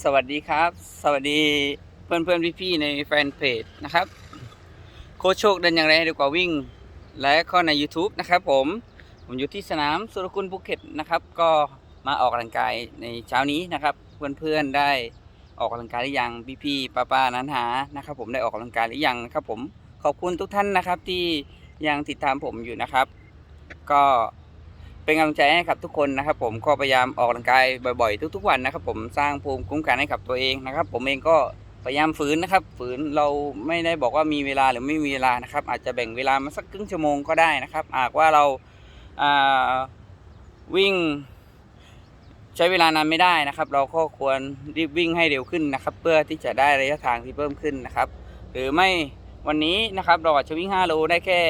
สวัสดีครับ สวัสดีเพื่อนเพื่อนพี่พี่ๆในแฟนเพจนะครับ โค้ชโชคเดินอย่างไรดีกว่าวิ่ง และก็ใน YouTube นะครับผมผมอยู่ที่สนามสุรกุลภูเก็ตนะครับ ก็มาออกกำลังกายในเช้านี้นะครับ เพื่อนเพื่อนได้ออกกำลังกายหรือยังพี่พี่ป้าป้าๆนันหานะครับ ผมได้ออกกำลังกายหรือยังนะครับ ผมขอบคุณทุกท่านนะครับที่ยังติดตามผมอยู่นะครับ ก็ เป็นกำลังใจให้กับทุกคนนะครับ ผมก็พยายามออกกำลังกายบ่อยๆ ทุกๆวันนะครับ ผมสร้างภูมิคุ้มกันให้กับตัวเองนะครับ ผมเองก็พยายามฝืนนะครับ ฝืนเราไม่ได้บอกว่ามีเวลาหรือไม่มีเวลานะครับ อาจจะแบ่งเวลามาสักครึ่งชั่วโมงก็ได้นะครับหากว่าเราวิ่งใช้เวลานานไม่ได้นะครับ เราก็ควรรีบวิ่งให้เร็วขึ้นนะครับ เพื่อที่จะได้ระยะทางที่เพิ่มขึ้นนะครับ หรือไม่วันนี้นะครับเราอาจจะวิ่ง 5 โลได้แค่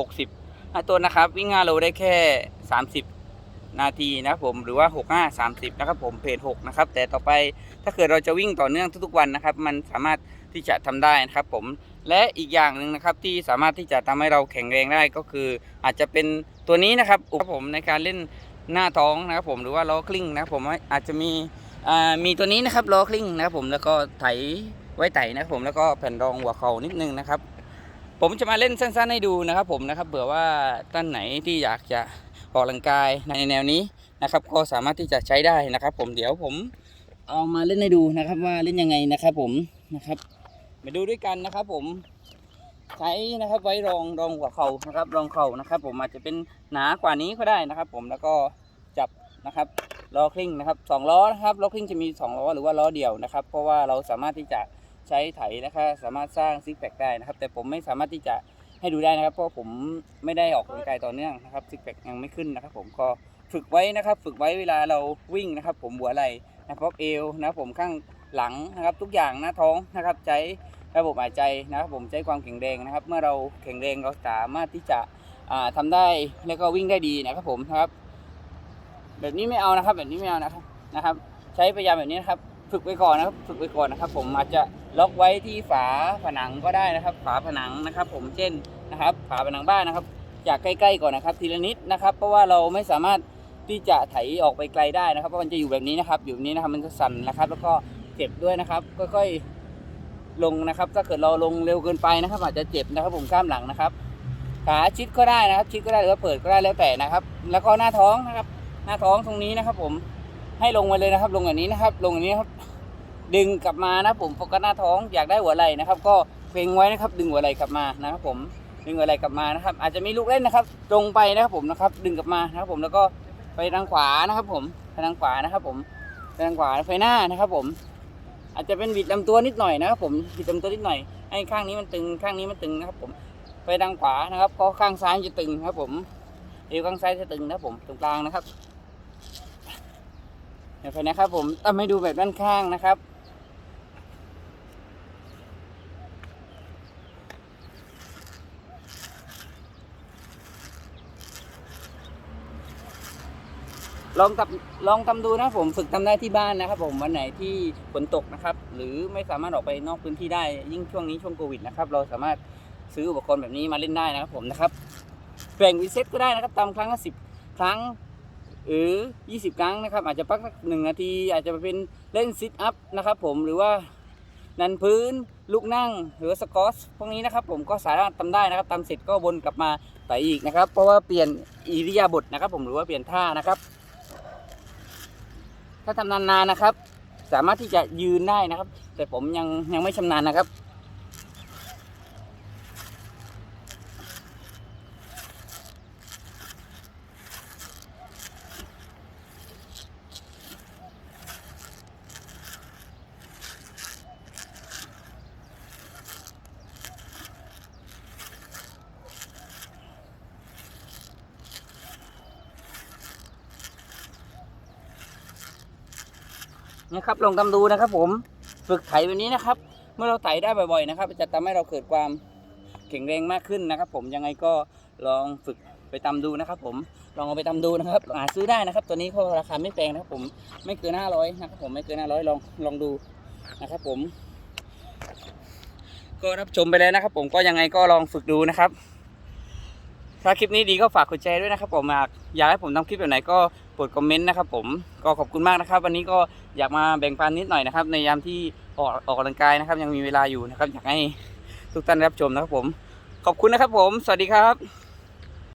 60 ตัวนะครับ วิ่ง5โลได้แค่ 30 นาทีนะครับผมหรือว่า 65 30 นะครับผมเพจ6นะครับแต่ต่อไปถ้าเกิดเราจะวิ่งต่อเนื่องทุกๆวันนะครับ มันสามารถที่จะทำได้นะครับผมและอีกอย่างหนึ่งนะครับที่สามารถที่จะทำให้เราแข็งแรงได้ก็คือ อาจจะเป็นตัวนี้นะครับอุปผมในการเล่นหน้าท้องนะครับผมหรือว่าล้อคลิ้งนะครับผมอาจจะมีมีตัวนี้นะครับล้อคลิ้งนะครับผมแล้วก็ไถไว้ไถนะครับผมแล้วก็แผ่นรองหัวเข่านิดนึงนะครับ ผมจะมาเล่นสั้นๆให้ดูนะครับผมนะครับเผื่อว่าท่านไหนที่อยากจะออกกำลังกายในแนวนี้นะครับ ก็สามารถที่จะใช้ได้นะครับ ผมเดี๋ยวผมเอามาเล่นให้ดูนะครับว่าเล่นยังไงนะครับ ผมนะครับ มาดูด้วยกันนะครับ ผมใช้นะครับไว้รองรองหัวเข่านะครับ รองเข่านะครับ ผมอาจจะเป็นหนากว่านี้ก็ได้นะครับ ผมแล้วก็จับนะครับล้อคลิ้งนะครับสองล้อนะครับล้อคลิ้งจะมีสองล้อหรือว่าล้อเดี่ยวนะครับ เพราะว่าเราสามารถที่จะ ใช้ไถนะครับสามารถสร้างซิกแพคได้นะครับ แต่ผมไม่สามารถที่จะให้ดูได้นะครับ เพราะผมไม่ได้ออกกำลังกายต่อเนื่องนะครับซิกแพคยังไม่ขึ้นนะครับ ผมก็ฝึกไว้นะครับ ฝึกไว้เวลาเราวิ่งนะครับ ผมหัวไหล่นะครับเอวนะผมข้างหลังนะครับ ทุกอย่างหน้าท้องนะครับ ใช้ระบบหายใจนะครับ ผมใช้ความแข็งแรงนะครับ เมื่อเราแข็งแรงเราสามารถที่จะอ่าทำได้แล้วก็วิ่งได้ดีนะครับ ผมนะครับ แบบนี้ไม่เอานะครับ แบบนี้ไม่เอานะครับนะครับ ใช้พยายามแบบนี้นะครับ ฝึกไว้ก่อนนะครับ ฝึกไว้ก่อนนะครับ ผมอาจจะล็อกไว้ที่ฝาผนังก็ได้นะครับ ฝาผนังนะครับ ผมเช่นนะครับ ฝาผนังบ้านนะครับ จากใกล้ๆก่อนนะครับ ทีละนิดนะครับ เพราะว่าเราไม่สามารถที่จะไถออกไปไกลได้นะครับ เพราะมันจะอยู่แบบนี้นะครับ อยู่แบบนี้นะครับมันจะสั่นนะครับ แล้วก็เจ็บด้วยนะครับค่อยๆลงนะครับ ถ้าเกิดเราลงเร็วเกินไปนะครับ อาจจะเจ็บนะครับ ผมข้ามหลังนะครับขาชิดก็ได้นะครับ ชิดก็ได้หรือว่าเปิดก็ได้แล้วแต่นะครับ แล้วก็หน้าท้องนะครับ หน้าท้องตรงนี้นะครับ ผม ให้ลงมาเลยนะครับลงอย่างนี้นะครับ ลงอย่างนี้ครับ ดึงกลับมานะผมโฟกัสหน้าท้องอยากได้หัวไหล่นะครับ ก็เพ่งไว้นะครับ ดึงหัวไหล่กลับมานะครับผมดึงหัวไหล่กลับมานะครับ อาจจะมีลูกเล่นนะครับ ตรงไปนะครับผมนะครับ ดึงกลับมานะครับ ผมแล้วก็ไปทางขวานะครับ ผมไปทางขวานะครับ ผมไปทางขวาไปหน้านะครับ ผม อาจจะเป็นบิดลำตัวนิดหน่อยนะครับ ผมบิดลำตัวนิดหน่อยให้ข้างนี้มันตึงข้างนี้มันตึงนะครับ ผมไปทางขวานะครับเพราะข้างซ้ายจะตึงนะครับ ผมเอวข้างซ้ายจะตึงนะครับผมตรงกลางนะครับ เดี๋ยวไปนะครับผมทำให้ดูแบบด้านข้างนะครับ ลองทำลองทำดูนะผมฝึกทำได้ที่บ้านนะครับ ผมวันไหนที่ฝนตกนะครับ หรือไม่สามารถออกไปนอกพื้นที่ได้ยิ่งช่วงนี้ช่วงโควิดนะครับ เราสามารถซื้ออุปกรณ์แบบนี้มาเล่นได้นะครับผมนะครับแบ่งวิเซตก็ได้นะครับตามครั้งละสิบครั้ง หรือ 20 ครั้งนะครับ อาจจะพักหนึ่งนาที อาจจะเป็นเล่นซิทอัพนะครับผมหรือว่านันพื้นลูกนั่งหรือสกอสพวกนี้นะครับ ผมก็สามารถทำได้นะครับทำเสร็จก็วนกลับมาไต่อีกนะครับ เพราะว่าเปลี่ยนอิริยาบถนะครับ ผมหรือว่าเปลี่ยนท่านะครับ ถ้าทำนานๆนะครับ สามารถที่จะยืนได้นะครับ แต่ผมยังยังไม่ชำนาญนะครับ นะครับ ลองทำดูนะครับ ผมฝึกไถแบบนี้นะครับ เมื่อเราไถได้บ่อยๆนะครับ จะทำให้เราเกิดความแข็งแรงมากขึ้นนะครับ ผมยังไงก็ลองฝึกไปทำดูนะครับ ผมลองเอาไปทำดูนะครับหาซื้อได้นะครับ ตัวนี้ก็ราคาไม่แพงนะครับ ผมไม่เกินห้าร้อยนะครับ ผมไม่เกินห้าร้อยลองลองดูนะครับ ผม ก็รับชมไปแล้วนะครับ ผมก็ยังไงก็ลองฝึกดูนะครับ ถ้าคลิปนี้ดีก็ฝากกดแชร์ด้วยนะครับ ผมอยากอยากให้ผมทำคลิปแบบไหนก็ กดคอมเมนต์นะครับผมก็ขอบคุณมากนะครับ วันนี้ก็อยากมาแบ่งปันนิดหน่อยนะครับ ในยามที่ออกออกกำลังกายนะครับ ยังมีเวลาอยู่นะครับ อยากให้ทุกท่านรับชมนะครับผม ขอบคุณนะครับผม สวัสดีครับ